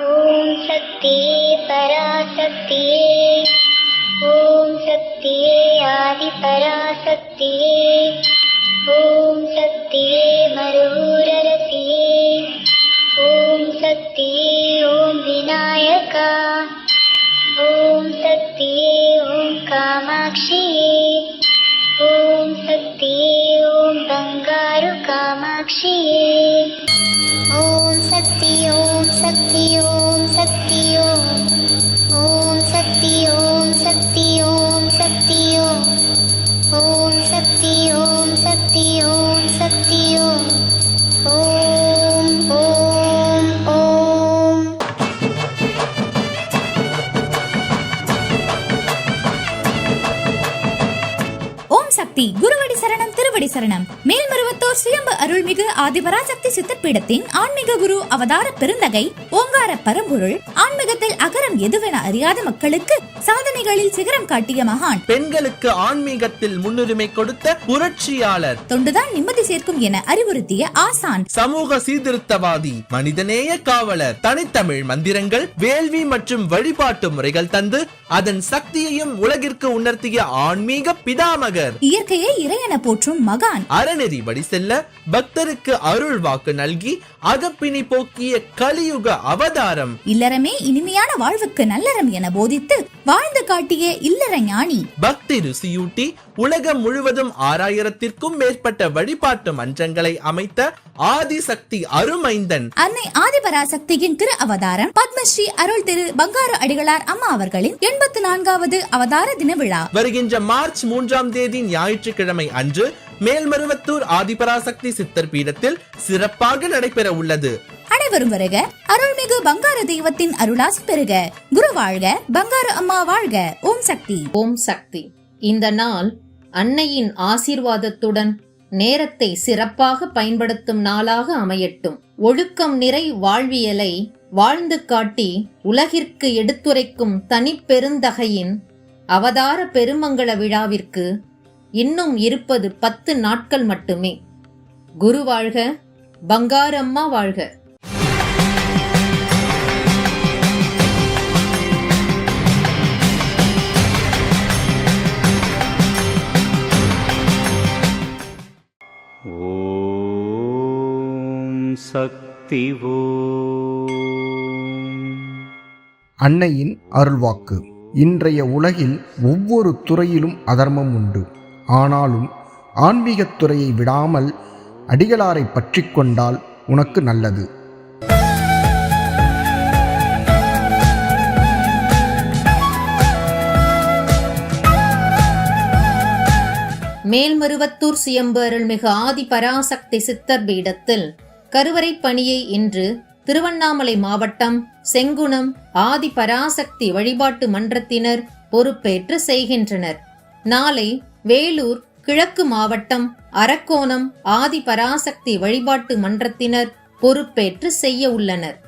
ॐ परा सत्ये ॐ शक्ति आदिपरा ॐ शक्ति मरुरति ॐ सत्य ॐ विनायका। ॐ सत्य ॐ कामाक्षी ॐ सत्य ॐ बङ्गारुकामाक्षी ॐ சக்தி குருவடி சரணம் திருவடி சரணம். மேல்மருவத்தூர் சுயம்பு அருள்மிகு ஆதிபராசக்தி சித்தப்பீடத்தின் ஆன்மீக குரு அவதார பெருந்தகை ஓங்கார பரம்பொருள் ஆன்மீகத்தில் அகரம் எதுவென அறியாத மக்களுக்கு சாதனைகளில் சிகரம் காட்டிய மகான். பெண்களுக்கு ஆன்மீகத்தில் முன்னுரிமை கொடுத்த புரட்சியாளர். தொண்டுதான் நிம்மதி சேர்க்கும் என அறிவுறுத்திய ஆசான். சமூக சீர்திருத்தவாதி மனிதநேய காவலர் தனித்தமிழ் மந்திரங்கள் வேள்வி மற்றும் வழிபாட்டு முறைகள் தந்து அதன் சக்தியையும் உலகிற்கு உணர்த்திய ஆன்மீக பிதாமகர். இயற்கையை இறையென போற்றும் மகான். அறநெறி வழி செல்ல பக்தருக்கு அருள் வாக்கு நல்கி அகப்பிணி போக்கிய கலியுக அவதாரம். இல்லறமே இனிமையான வாழ்வுக்கு நல்லறம் என போதித்து வாழ்ந்து காட்டிய இல்லற ஞானி. பக்தி ருசியூட்டி உலகம் முழுவதும் ஆறாயிரத்திற்கும் மேற்பட்ட வழிபாட்டு மன்றங்களை அமைத்த ஆதிசக்தி அருமைந்தன். அன்னை ஆதிபராசக்தியின் திரு அவதாரம் பத்மஸ்ரீ அருள் திரு பங்காரு அடிகளார் அம்மா அவர்களின் எண்பத்தி நான்காவது அவதார தின விழா. வருகின்ற மார்ச் மூன்றாம் தேதி ஞாயிற்றுக்கிழமை அன்று மேல்மருவத்தூர் ஆதிபராசக்தி சித்தர் பீடத்தில் சிறப்பாக நடைபெற உள்ளது அனைவரும் வருக. அருள்மிகு பங்கார தெய்வத்தின் அருளாசி பெறுக குரு வாழ்க பங்கார அம்மா வாழ்க. ஓம் சக்தி. ஓம் சக்தி. இந்த நாள் அன்னையின் ஆசீர்வாதத்துடன் நேரத்தை சிறப்பாக பயன்படுத்தும் நாளாக அமையட்டும். ஒழுக்கம் நிறை வாழ்வியலை வாழ்ந்து காட்டி உலகிற்கு எடுத்துரைக்கும் தனிப்பெருந்தகையின் அவதார பெருமங்கள விழாவிற்கு இன்னும் இருப்பது பத்து நாட்கள் மட்டுமே. குரு வாழ்க பங்காரம்மா வாழ்க. சக்தி அன்னையின் அருள்வாக்கு. இன்றைய உலகில் ஒவ்வொரு துறையிலும் அதர்மம் உண்டு. ஆனாலும் ஆன்மீகத் துறையை விடாமல் அடிகளாரை பற்றிக் கொண்டால் உனக்கு நல்லது. மேல்மருவத்தூர் சுயம்பு அருள்மிகு ஆதி பராசக்தி சித்தர் பீடத்தில் கருவறை பணியை இன்று திருவண்ணாமலை மாவட்டம் செங்குணம் ஆதி பராசக்தி வழிபாட்டு மன்றத்தினர் பொறுப்பேற்று செய்கின்றனர். நாளை வேலூர் கிழக்கு மாவட்டம் அரக்கோணம் ஆதி பராசக்தி வழிபாட்டு மன்றத்தினர் பொறுப்பேற்று செய்ய உள்ளனர்.